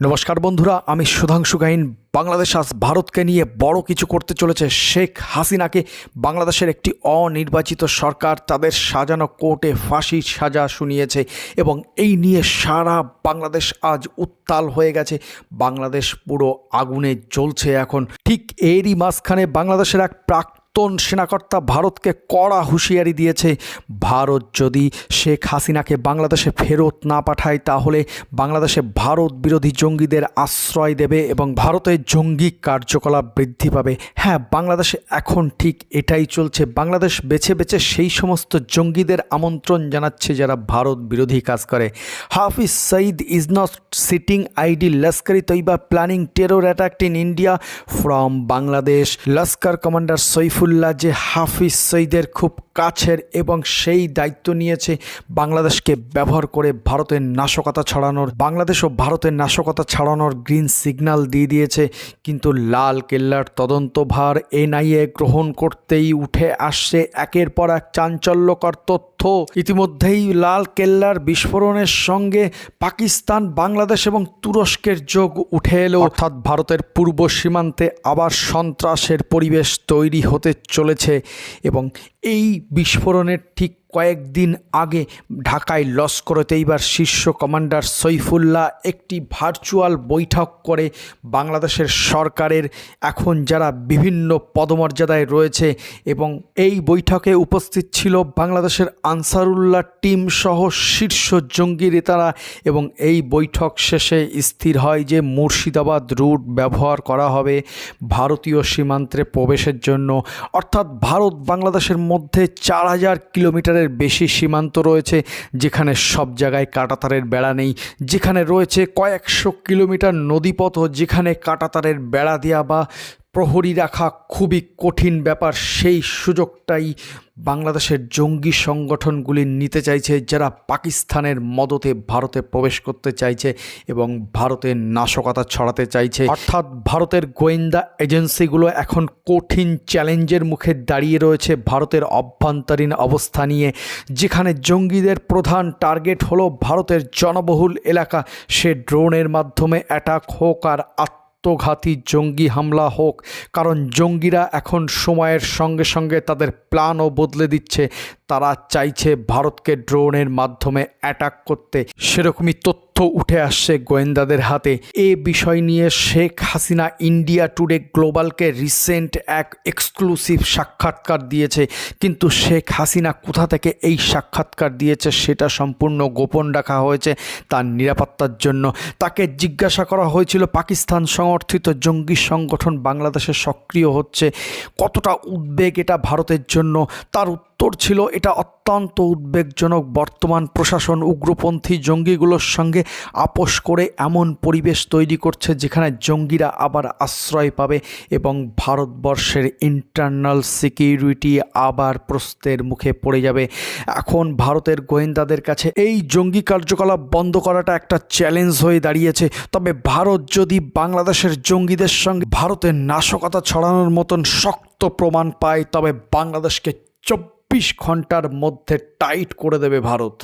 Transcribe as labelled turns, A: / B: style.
A: নমস্কার বন্ধুরা, আমি সুধাংশু গাইন। বাংলাদেশ আজ ভারতকে নিয়ে বড় কিছু করতে চলেছে শেখ হাসিনাকে। বাংলাদেশের একটি অনির্বাচিত সরকার তাদের সাজানো কোর্টে ফাঁসির সাজা শুনিয়েছে এবং এই নিয়ে সারা বাংলাদেশ আজ উত্তাল হয়ে গেছে। বাংলাদেশ পুরো আগুনে জ্বলছে এখন। ঠিক এরই মাঝখানে বাংলাদেশের এক প্রাক প্রাক্তন সেনাকর্তা ভারতকে কড়া হুঁশিয়ারি দিয়েছে। ভারত যদি শেখ হাসিনাকে বাংলাদেশে ফেরত না পাঠায়, তাহলে বাংলাদেশে ভারত বিরোধী জঙ্গিদের আশ্রয় দেবে এবং ভারতের জঙ্গি কার্যকলাপ বৃদ্ধি পাবে। হ্যাঁ বাংলাদেশে এখন ঠিক এটাই চলছে। বাংলাদেশ বেছে বেছে সেই সমস্ত জঙ্গিদের আমন্ত্রণ জানাচ্ছে যারা ভারত বিরোধী কাজ করে। Hafiz Saeed is not sitting idle Lashkar Taiba planning, terror attack in India from Bangladesh. Lashkar commander Saifullah যে হাফিজ সঈদের খুব কাছের এবং সেই দায়িত্ব নিয়েছে বাংলাদেশকে ব্যবহার করে ভারতের নাশকতা ছড়ানোর, বাংলাদেশ ও ভারতের নাশকতা ছড়ানোর গ্রিন সিগন্যাল দিয়ে দিয়েছে। কিন্তু লাল কেল্লার তদন্তভার এনআইএ গ্রহণ করতেই উঠে আসছে। একের পর এক চাঞ্চল্যকর তথ্য। ইতিমধ্যেই লাল কেল্লার বিস্ফোরণের সঙ্গে পাকিস্তান, বাংলাদেশ এবং তুরস্কের যোগ উঠে এলো। অর্থাৎ ভারতের পূর্ব সীমান্তে আবার সন্ত্রাসের পরিবেশ তৈরি হতে চলেছে এবং এই বিস্ফোরণের ঠিক কয়েকদিন আগে ঢাকায় লস্করতে এইবার শীর্ষ কমান্ডার সৈফুল্লাহ একটি ভার্চুয়াল বৈঠক করে বাংলাদেশের সরকারের। এখন যারা বিভিন্ন পদমর্যাদায় রয়েছে এবং এই বৈঠকে উপস্থিত ছিল বাংলাদেশের আনসারুল্লাহ টিম সহ শীর্ষ জঙ্গি নেতারা এবং এই বৈঠক শেষে স্থির হয় যে মুর্শিদাবাদ রুট ব্যবহার করা হবে ভারতীয় সীমান্তে প্রবেশের জন্য। অর্থাৎ ভারত বাংলাদেশের মধ্যে চার হাজার কিলোমিটারের বেশি সীমান্ত রয়েছে, যেখানে সব জায়গায় কাটাতারের বেড়া নেই। যেখানে রয়েছে কয়েকশো কিলোমিটার নদীপথ, যেখানে কাটাতারের বেড়া দেওয়া বা প্রহরী রাখা খুবই কঠিন ব্যাপার। সেই সুযোগটাই বাংলাদেশের জঙ্গি সংগঠনগুলি নিতে চাইছে, যারা পাকিস্তানের মদতে ভারতে প্রবেশ করতে চাইছে এবং ভারতের নাশকতা ছড়াতে চাইছে। অর্থাৎ ভারতের গোয়েন্দা এজেন্সিগুলো এখন কঠিন চ্যালেঞ্জের মুখে দাঁড়িয়ে রয়েছে ভারতের অভ্যন্তরীণ অবস্থা নিয়ে। যেখানে জঙ্গিদের প্রধান টার্গেট হলো ভারতের জনবহুল এলাকা। সে ড্রোনের মাধ্যমে অ্যাটাক হোক আর আত্ম আত্মঘাতী জঙ্গি হামলা হোক, কারণ জঙ্গিরা এখন সময়ের সঙ্গে সঙ্গে তাদের প্ল্যানও বদলে দিচ্ছে। তারা চাইছে ভারতকে ড্রোনের মাধ্যমে অ্যাটাক করতে। সেরকমই তথ্য উঠে আসছে গোয়েন্দাদের হাতে। এ বিষয় নিয়ে শেখ হাসিনা ইন্ডিয়া টুডে গ্লোবালকে রিসেন্ট এক এক্সক্লুসিভ সাক্ষাৎকার দিয়েছে। কিন্তু শেখ হাসিনা কোথা থেকে এই সাক্ষাৎকার দিয়েছে সেটা সম্পূর্ণ গোপন রাখা হয়েছে তার নিরাপত্তার জন্য। তাকে জিজ্ঞাসা করা হয়েছিল, পাকিস্তান সমর্থিত জঙ্গি সংগঠন বাংলাদেশে সক্রিয় হচ্ছে। কতটা উদ্বেগ এটা ভারতের জন্য? তার উত্তর ছিল, এটা অত্যন্ত উদ্বেগজনক। বর্তমান প্রশাসন উগ্রপন্থী জঙ্গিগুলোর সঙ্গে আপোষ করে এমন পরিবেশ তৈরি করছে যেখানে জঙ্গিরা আবার আশ্রয় পাবে এবং ভারতবর্ষের ইন্টারনাল সিকিউরিটি আবার প্রস্তের মুখে পড়ে যাবে। এখন ভারতের গোয়েন্দাদের কাছে এই জঙ্গি কার্যকলাপ বন্ধ করাটা একটা চ্যালেঞ্জ হয়ে দাঁড়িয়েছে। তবে ভারত যদি বাংলাদেশের জঙ্গিদের সঙ্গে ভারতের নাশকতা ছড়ানোর মতন শক্ত প্রমাণ পায়, তবে বাংলাদেশকে চব্বিশ ঘণ্টার মধ্যে টাইট করে দেবে ভারত।